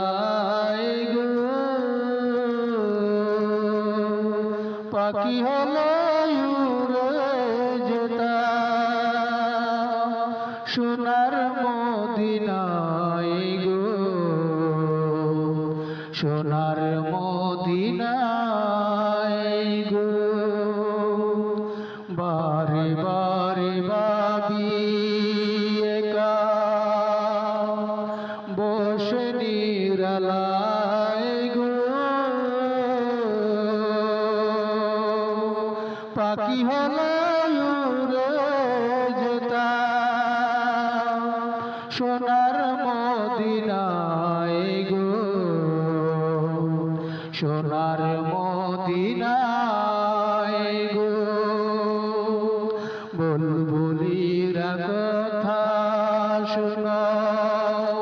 যায় গো। পাখি হলে উড়ে যেতা সোনার সোনার মদিনায় গো। বুলবুলিরা কথা শোনাও,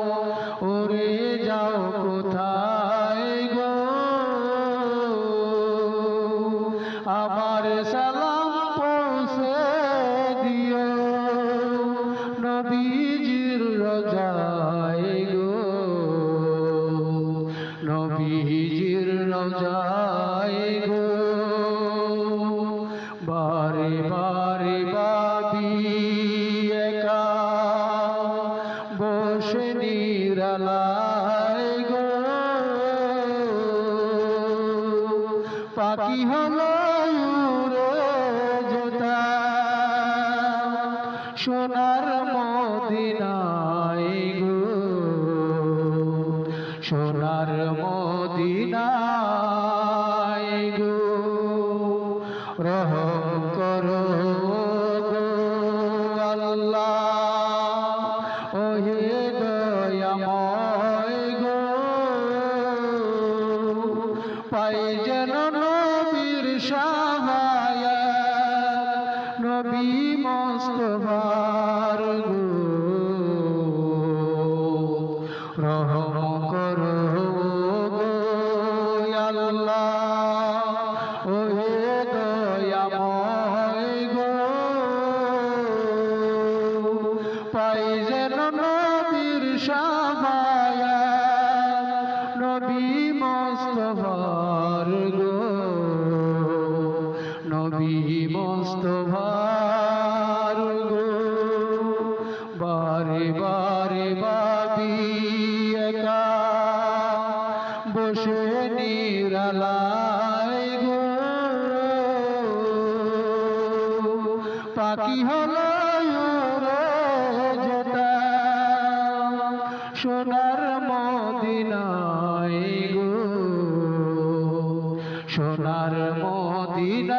ওরে যাও কোথায় গো? আমার সালাম পৌঁছে দিও, নবীজির রজায় গো। নবীজির রজায় গো। বারে বারে বাবি একা বসে নিরালায় গো। পাখি হলো যেতাম সোনার মদিনায় গো। সোনার মদিনায় পাই যেন নবীর সাহায়। নবী মস্তবার গো রহম বারে বারে বাবি বসে নিরালায় গো পাখি হলো সোনার মদিনায় গো। সোনার মদিনায়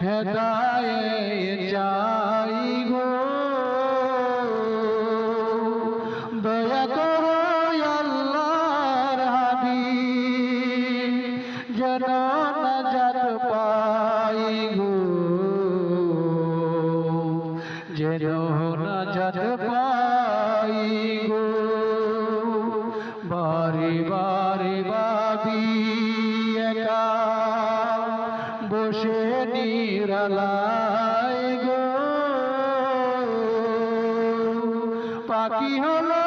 হেদায়ে চাই গো দয়া করো আল্লাহর হাবি যেন নাজাত পাই গো যেন নাজাত পাই বসে নিরালায় গো। পাখি হলো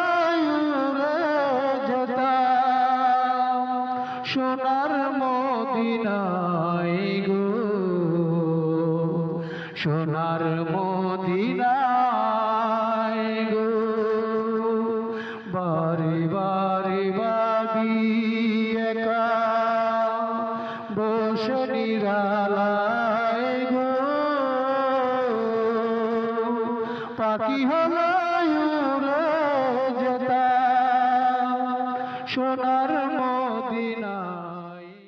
সোনার মদিনায় গো। সোনার মদিনায় গো। বারে বারে বাবি শনিরালায় গো। পাখি সোনা